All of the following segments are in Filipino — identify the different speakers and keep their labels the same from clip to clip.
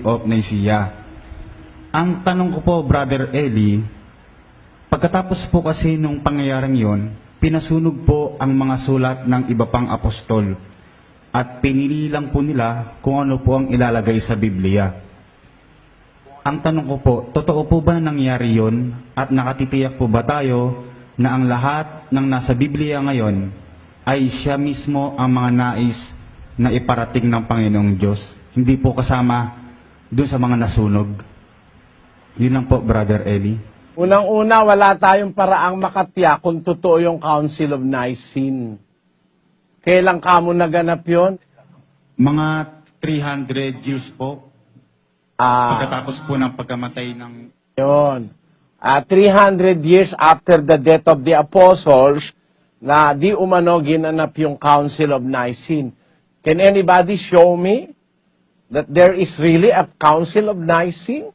Speaker 1: Council of Nicaea. Ang tanong ko po, Brother Eli, pagkatapos po kasi nung pangyayaring yon, pinasunog po ang mga sulat ng iba pang apostol at pinili lang po nila kung ano po ang ilalagay sa Biblia. Ang tanong ko po, totoo po ba na nangyari yon at nakatitiyak po ba tayo na ang lahat ng nasa Biblia ngayon ay siya mismo ang mga nais na iparating ng Panginoong Diyos? Hindi po kasama dun sa mga nasunog. Yun lang po, Brother Eli.
Speaker 2: Unang-una, wala tayong paraang makatiyak kung totoo yung Council of Nicene. Kailan kamo naganap yon?
Speaker 1: Mga 300 years po,
Speaker 2: Ah,
Speaker 1: pagkatapos po ng pagkamatay ng
Speaker 2: Yun. Ah, 300 years after the death of the apostles, na di umano ginanap yung Council of Nicene. Can anybody show me that there is really a Council of Nicene?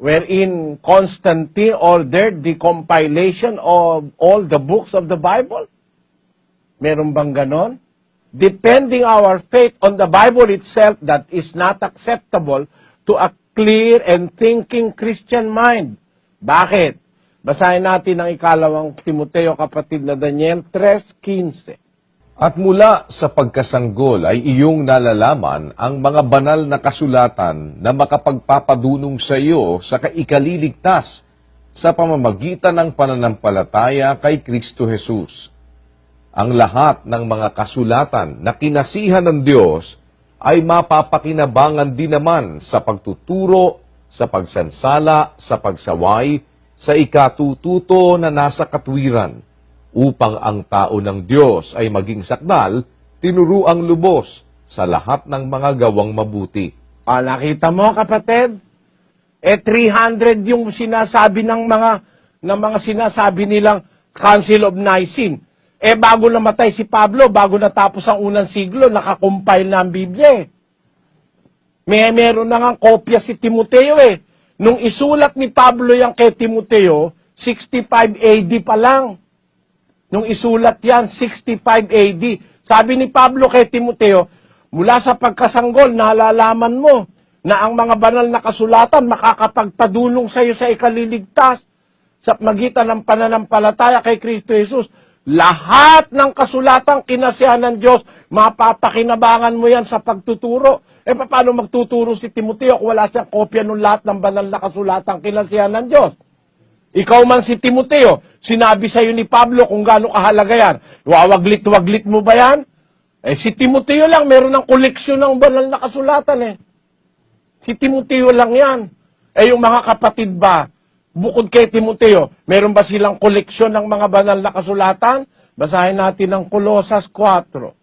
Speaker 2: Wherein Constantine ordered the compilation of all the books of the Bible? Meron bang ganon? Depending our faith on the Bible itself, that is not acceptable to a clear and thinking Christian mind. Bakit? Basahin natin ang ikalawang Timoteo kapatid na Daniel 3.15.
Speaker 3: At mula sa pagkasanggol ay iyong nalalaman ang mga banal na kasulatan na makapagpapadunong sa iyo sa kaikaliligtas sa pamamagitan ng pananampalataya kay Kristo Jesus. Ang lahat ng mga kasulatan na kinasihan ng Diyos ay mapapakinabangan din naman sa pagtuturo, sa pagsansala, sa pagsaway, sa ikatututo na nasa katwiran, upang ang tao ng Diyos ay maging sakdal, tinuruang lubos sa lahat ng mga gawang mabuti.
Speaker 2: Ah, nakita mo kapatid? Eh 300 yung sinasabi ng mga ng mga sinasabi nilang Council of Nicene. Eh bago namatay si Pablo, bago natapos ang unang siglo, nakakompile na ang Biblia eh. May meron na nga kopya si Timoteo eh. Nung isulat ni Pablo yung kay Timoteo, 65 AD pa lang. Nung isulat yan, 65 AD. Sabi ni Pablo kay Timoteo, mula sa pagkasanggol, nalalaman mo na ang mga banal na kasulatan makakapagpadulong sa iyo sa ikaliligtas sa magitan ng pananampalataya kay Kristo Jesus. Lahat ng kasulatang kinasihan ng Diyos, mapapakinabangan mo yan sa pagtuturo. Eh, paano magtuturo si Timoteo kung wala siyang kopya ng lahat ng banal na kasulatang kinasihan ng Diyos? Ikaw man si Timoteo, sinabi sa iyo ni Pablo kung gaano kahalaga yan. Wawaglit-waglit mo ba yan? Eh, si Timoteo lang, meron ng koleksyon ng banal na kasulatan eh. Si Timoteo lang yan. Eh, yung mga kapatid ba, bukod kay Timoteo, meron ba silang koleksyon ng mga banal na kasulatan? Basahin natin ang Colosas 4,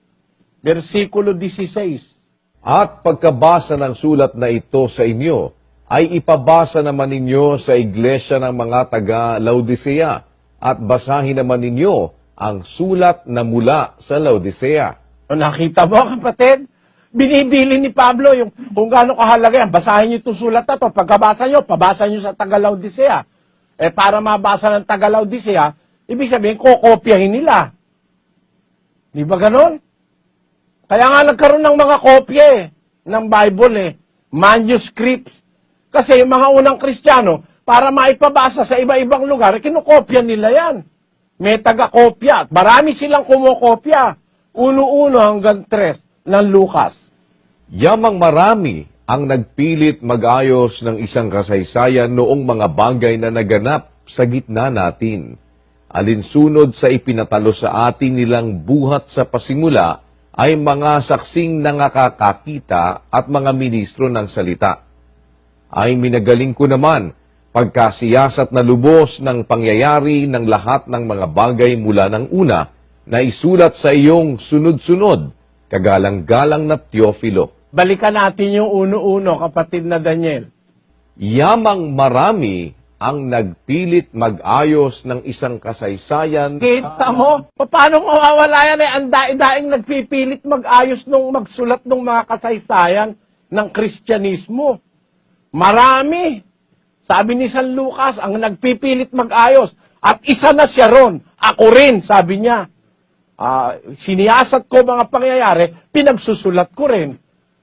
Speaker 2: versikulo 16.
Speaker 3: At pagkabasa ng sulat na ito sa inyo, ay ipabasa naman ninyo sa iglesia ng mga taga-Laodicea at basahin naman ninyo ang sulat na mula sa Laodicea.
Speaker 2: Nakita mo, kapatid? Binibili ni Pablo yung kung gaano kahalaga yan. Basahin niyo itong sulat na to. Pagkabasa niyo, pabasa niyo sa Taga-Laodicea. Eh, para mabasa ng Taga-Laodicea, ibig sabihin, kokopyahin nila. Di ba ganon? Kaya nga nagkaroon ng mga kopya eh, ng Bible eh. Manuscripts. Kasi yung mga unang Kristiyano, para maipabasa sa iba-ibang lugar, kinukopya nila yan. May taga-kopya. Marami silang kumukopya. Uno-uno hanggang tres ng Lucas.
Speaker 3: Yamang marami ang nagpilit mag-ayos ng isang kasaysayan noong mga bagay na naganap sa gitna natin. Alinsunod sa ipinatalo sa atin nilang buhat sa pasimula ay mga saksing nangakakakita at mga ministro ng salita. Ay minagaling ko naman pagkasiyasat na lubos ng pangyayari ng lahat ng mga bagay mula ng una na isulat sa iyong sunod-sunod, kagalang-galang na Teofilo.
Speaker 2: Balikan natin yung uno-uno, kapatid na Daniel.
Speaker 3: Yamang marami ang nagpilit mag-ayos ng isang kasaysayan
Speaker 2: Kita mo? Paano mawawala yan eh? Ang daing-daing nagpipilit mag-ayos nung magsulat ng mga kasaysayan ng Kristyanismo. Marami. Sabi ni San Lucas, ang nagpipilit mag-ayos. At isa na siya ron. Ako rin, sabi niya. Ah, siniyasat ko mga pangyayari, pinagsusulat ko rin.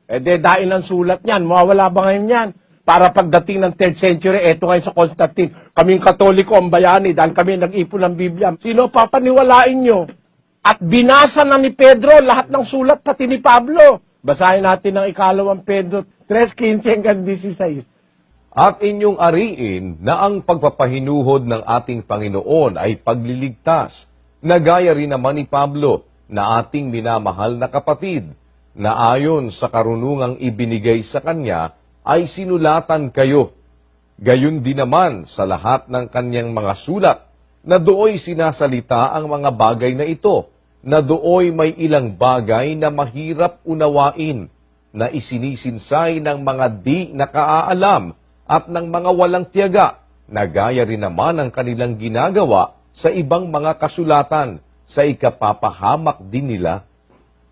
Speaker 2: Eh, de, dain ang sulat niyan. Mawawala ba ngayon yan? Para pagdating ng 3rd century, eto ngayon sa Constantine, kaming katoliko ang bayani dahil kami nag-ipon ng Biblia. Sino papaniwalain nyo? At binasa na ni Pedro lahat ng sulat, pati ni Pablo. Basahin natin ang ikalawang Pedro 3.15 hanggang 16.
Speaker 3: At inyong ariin na ang pagpapahinuhod ng ating Panginoon ay pagliligtas, na gaya rin naman ni Pablo na ating minamahal na kapatid, na ayon sa karunungang ibinigay sa kanya ay sinulatan kayo. Gayon din naman sa lahat ng kanyang mga sulat, na dooy sinasalita ang mga bagay na ito, na dooy may ilang bagay na mahirap unawain, na isinisinsay ng mga di nakaalam at ng mga walang tiyaga, na gaya rin naman ang kanilang ginagawa sa ibang mga kasulatan sa ikapapahamak din nila.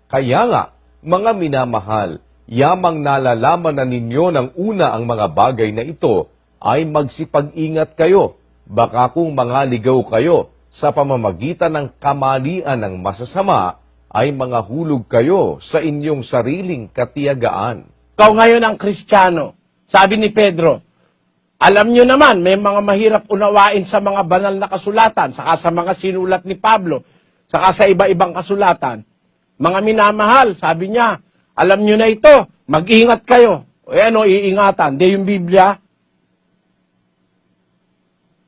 Speaker 3: Kaya nga, mga minamahal, yamang nalalaman na ninyo ng una ang mga bagay na ito, ay magsipag-ingat kayo, baka kung mga ligaw kayo sa pamamagitan ng kamalian ng masasama, ay mga hulog kayo sa inyong sariling katiyagaan.
Speaker 2: Ikaw ngayon ang Kristiyano. Sabi ni Pedro, alam nyo naman, may mga mahirap unawain sa mga banal na kasulatan, saka sa mga sinulat ni Pablo, saka sa iba-ibang kasulatan. Mga minamahal, sabi niya, alam nyo na ito, mag-ingat kayo. O ano, iingatan. Di yung Biblia.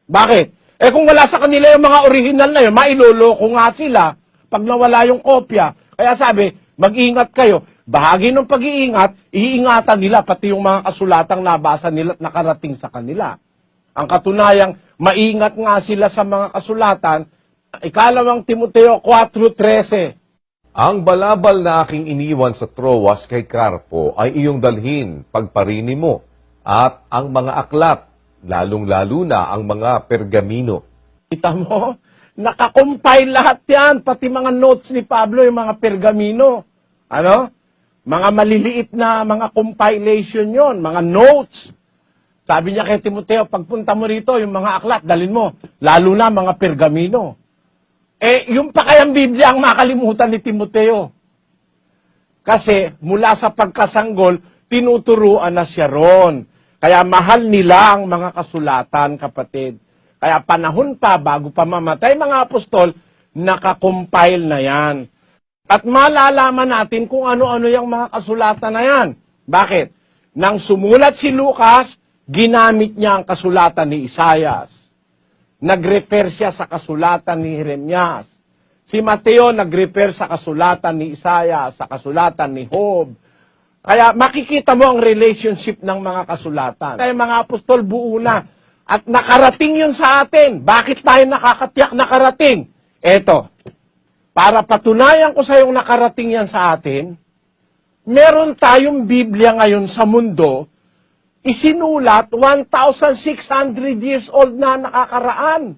Speaker 2: Bakit? Eh kung wala sa kanila yung mga original na yun, mailoloko nga sila pag nawala yung kopya. Kaya sabi, mag-ingat kayo. Bahagi ng pag-iingat, iingatan nila pati yung mga kasulatang nabasa nila at nakarating sa kanila. Ang katunayang, maingat nga sila sa mga kasulatan, ikalawang Timoteo 4.13.
Speaker 3: Ang balabal na aking iniwan sa Troas kay Carpo ay iyong dalhin pagparini mo at ang mga aklat, lalong-lalo na ang mga pergamino.
Speaker 2: Kita mo? Nakakompile lahat yan, pati mga notes ni Pablo, yung mga pergamino. Ano? Mga maliliit na mga compilation yon, mga notes. Sabi niya kay Timoteo, pagpunta mo rito, yung mga aklat, dalin mo. Lalo na mga pergamino. Eh, yung pa kayang Biblia ang makalimutan ni Timoteo. Kasi mula sa pagkasanggol, tinuturuan na siya ron. Kaya mahal nila ang mga kasulatan, kapatid. Kaya panahon pa, bago pa mamatay mga apostol, nakakompile na yan. At malalaman natin kung ano-ano yung mga kasulatan na yan. Bakit? Nang sumulat si Lucas, ginamit niya ang kasulatan ni Isaias. Nag-refer siya sa kasulatan ni Jeremias. Si Mateo nag-refer sa kasulatan ni Isaiah, sa kasulatan ni Job. Kaya makikita mo ang relationship ng mga kasulatan. Kaya mga apostol buo na. At nakarating yun sa atin. Bakit tayo nakakatiyak nakarating? Eto, para patunayan ko sa yung nakarating yan sa atin, meron tayong Biblia ngayon sa mundo, isinulat 1,600 years old na nakakaraan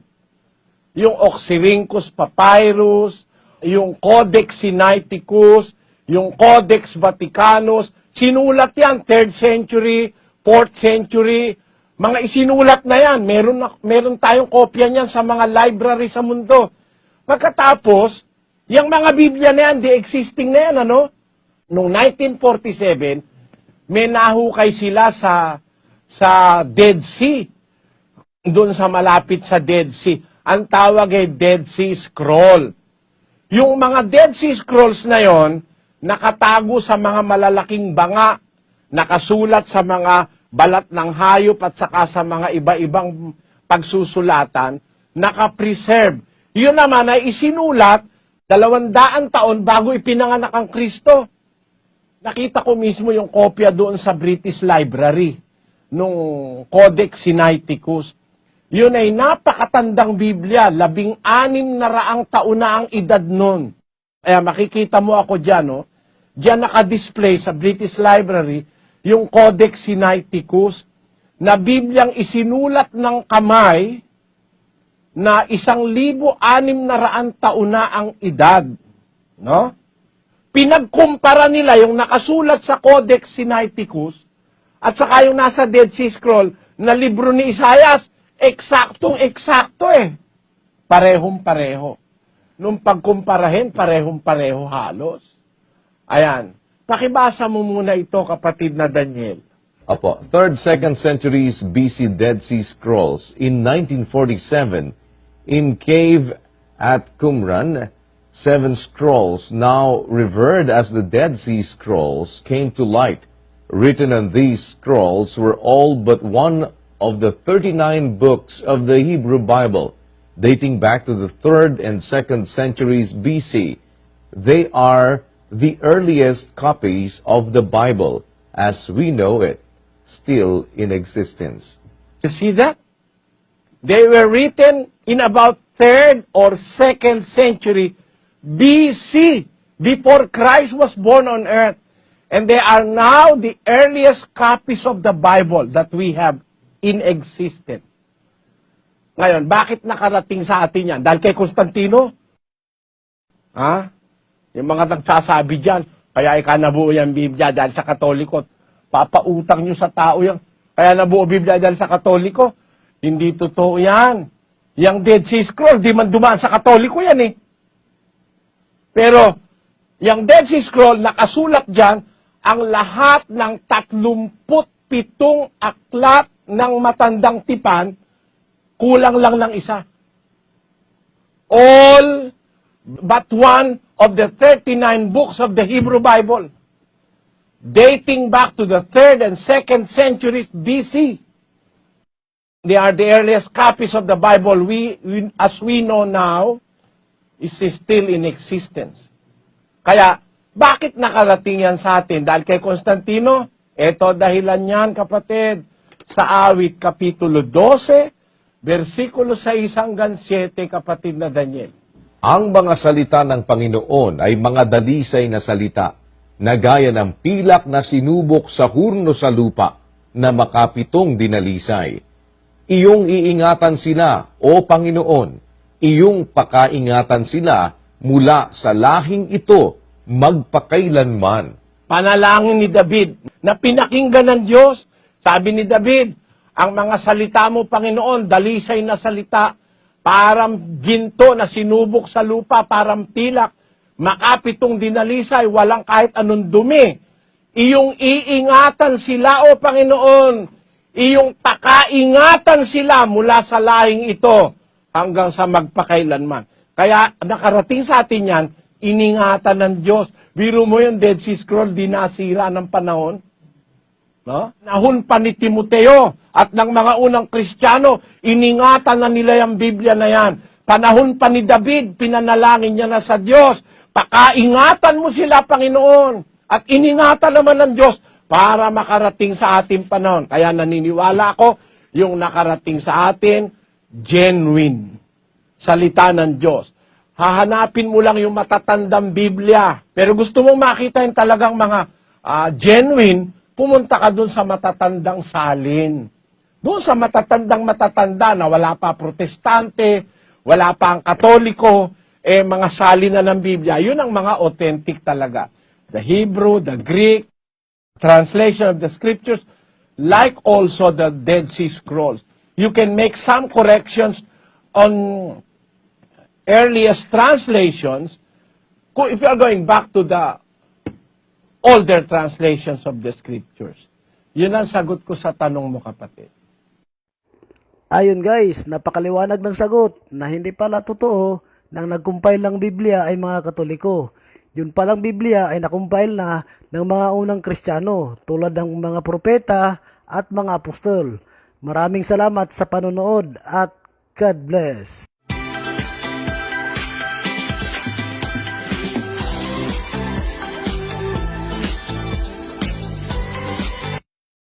Speaker 2: yung Oxyrhynchus Papyrus, yung Codex Sinaiticus, yung Codex Vaticanus, sinulat yan, 3rd century, 4th century, mga isinulat na yan. Meron, na, meron tayong kopya niyan sa mga library sa mundo. Pagkatapos, yung mga Biblia na yan, the existing na yan, ano? Noong 1947, may nahukay sila sa sa Dead Sea. Doon sa malapit sa Dead Sea. Ang tawag ay Dead Sea Scroll. Yung mga Dead Sea Scrolls na yon, nakatago sa mga malalaking banga, nakasulat sa mga balat ng hayop at saka sa mga iba-ibang pagsusulatan, nakapreserve. Yun naman ay isinulat dalawandaan taon bago ipinanganak ang Kristo. Nakita ko mismo yung kopya doon sa British Library nung Codex Sinaiticus. Yun ay napakatandang Biblia, labing anim na raang taon na ang edad nun. Kaya makikita mo ako dyan, no? Diyan nakadisplay sa British Library yung Codex Sinaiticus na Bibliang isinulat ng kamay na isang libo anim na raan taon na ang edad. No? Pinagkumpara nila yung nakasulat sa Codex Sinaiticus at saka yung nasa Dead Sea Scroll na libro ni Isaias, eksaktong eksakto eh. Parehong pareho. Nung pagkumparahin, parehong pareho halos. Ayan. Pakibasa mo muna ito, kapatid na Daniel.
Speaker 3: Apo, 3rd, 2nd centuries BC Dead Sea Scrolls in 1947 in cave at Qumran, seven scrolls now revered as the Dead Sea Scrolls came to light. Written on these scrolls were all but one of the 39 books of the Hebrew Bible dating back to the 3rd and 2nd centuries BC. They are the earliest copies of the Bible as we know it, still in existence.
Speaker 2: You see that? They were written in about 3rd or 2nd century BC, before Christ was born on earth. And they are now the earliest copies of the Bible that we have in existence. Ngayon, bakit nakarating sa atin yan? Dahil kay Constantino? Ha? Yung mga nagsasabi dyan, kaya ika nabuo yung Biblia dahil sa Katoliko. Papautang nyo sa tao yan. Kaya nabuo Biblia dahil sa Katoliko. Hindi totoo yan. Yung Dead Sea Scroll, di man dumaan sa Katoliko yan eh. Pero, yung Dead Sea Scroll, nakasulat dyan, ang lahat ng 37 aklat ng matandang tipan, kulang lang ng isa. All but one of the 39 books of the Hebrew Bible, dating back to the 3rd and 2nd centuries BC. They are the earliest copies of the Bible we, we as we know now is still in existence. Kaya, bakit nakarating yan sa atin? Dahil kay Constantino, eto dahilan yan, kapatid, sa awit kapitulo 12, versikulo 6 hanggang 7, kapatid na Daniel.
Speaker 3: Ang mga salita ng Panginoon ay mga dalisay na salita, na gaya ng pilak na sinubok sa hurno sa lupa, na makapitong dinalisay. Iyong iingatan sila, O Panginoon, iyong pakaingatan sila mula sa lahing ito magpakailanman.
Speaker 2: Panalangin ni David na pinakinggan ng Diyos. Sabi ni David, ang mga salita mo, Panginoon, dalisay na salita, parang ginto na sinubok sa lupa, parang tilak, makapitong dinalisay, walang kahit anong dumi. Iyong iingatan sila, O Panginoon, iyong pakaingatan sila mula sa lahing ito hanggang sa magpakailanman. Kaya nakarating sa atin yan, iningatan ng Diyos. Biro mo yung Dead Sea Scroll, di nasira ng panahon. No? Nahon pa ni Timoteo at ng mga unang Kristiyano, iningatan na nila yung Biblia na yan. Panahon pa ni David, pinanalangin niya na sa Diyos. Pakaingatan mo sila, Panginoon. At iningatan naman ng Diyos para makarating sa ating panahon. Kaya naniniwala ako, yung nakarating sa atin, genuine. Salita ng Diyos. Hahanapin mo lang yung matatandang Biblia. Pero gusto mong makita yung talagang mga ah, genuine, pumunta ka dun sa matatandang salin. Doon sa matatandang matatanda na wala pa protestante, wala pa ang katoliko, eh mga salin na ng Biblia, yun ang mga authentic talaga. The Hebrew, the Greek, translation of the scriptures, like also the Dead Sea Scrolls. You can make some corrections on earliest translations if you are going back to the older translations of the scriptures. Yun ang sagot ko sa tanong mo, kapatid.
Speaker 4: Ayun guys, napakaliwanag ng sagot na hindi pala totoo nang nag-compile ng Biblia ay mga Katoliko. Yun palang Biblia ay nakumpile na ng mga unang Kristiyano tulad ng mga propeta at mga apostol. Maraming salamat sa panonood at God bless.